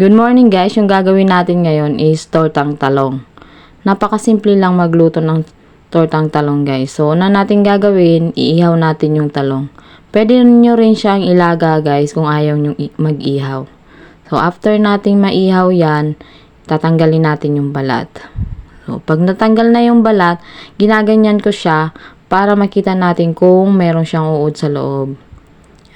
Good morning guys, yung gagawin natin ngayon is tortang talong. Napakasimple lang magluto ng tortang talong guys. So, una natin gagawin, iihaw natin yung talong. Pwede nyo rin siyang ilaga guys kung ayaw nyo mag-ihaw. So, after nating maihaw yan, tatanggalin natin yung balat. So, pag natanggal na yung balat, ginaganyan ko siya para makita natin kung meron siyang uod sa loob.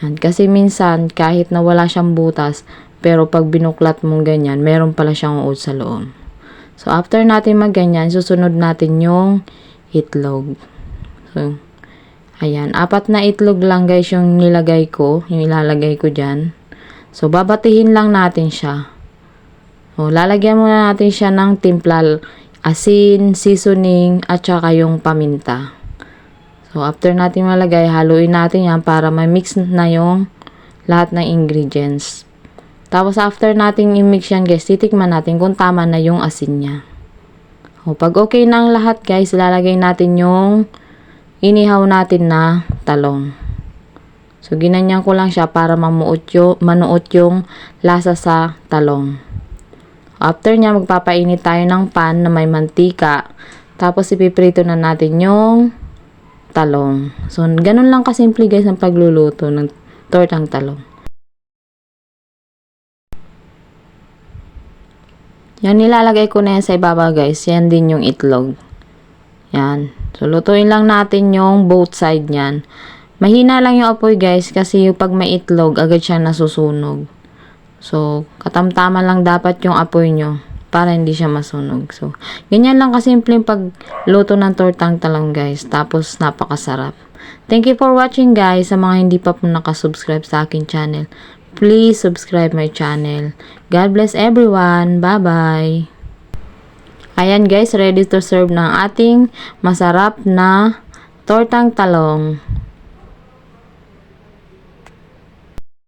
Yan. Kasi minsan, kahit na wala siyang butas, pero pag binuklat mong ganyan, meron pala siyang uod sa loob. So, after natin magganyan, susunod natin yung itlog. So, ayan. Apat na itlog lang guys yung nilagay ko, yung ilalagay ko dyan. So, babatihin lang natin siya. O, lalagyan muna natin siya ng timpla, asin, seasoning, at saka yung paminta. So, after natin malagay, haluin natin yan para ma-mix na yung lahat ng ingredients. Tapos, after nating i-mix yan, guys, titikman natin kung tama na yung asin niya. O, pag okay na ang lahat, guys, lalagay natin yung inihaw natin na talong. So, ginanyan ko lang siya para mamuot yung, manuot yung lasa sa talong. After niya, magpapainit tayo ng pan na may mantika. Tapos, ipiprito na natin yung talong. So, ganun lang kasimple guys ang pagluluto ng tortang talong. Yan, nilalagay ko na yan sa ibaba guys. Yan din yung itlog. Yan. So, lutuin lang natin yung both side niyan. Mahina lang yung apoy guys kasi yung pag may itlog, agad siya nasusunog. So, katamtaman lang dapat yung apoy nyo para hindi siya masunog. So, ganyan lang kasimple yung pagluto ng tortang talong guys. Tapos, napakasarap. Thank you for watching guys. Sa mga hindi pa po nakasubscribe sa akin channel, please subscribe my channel. God bless everyone. Bye-bye. Ayan guys, ready to serve ng ating masarap na tortang talong.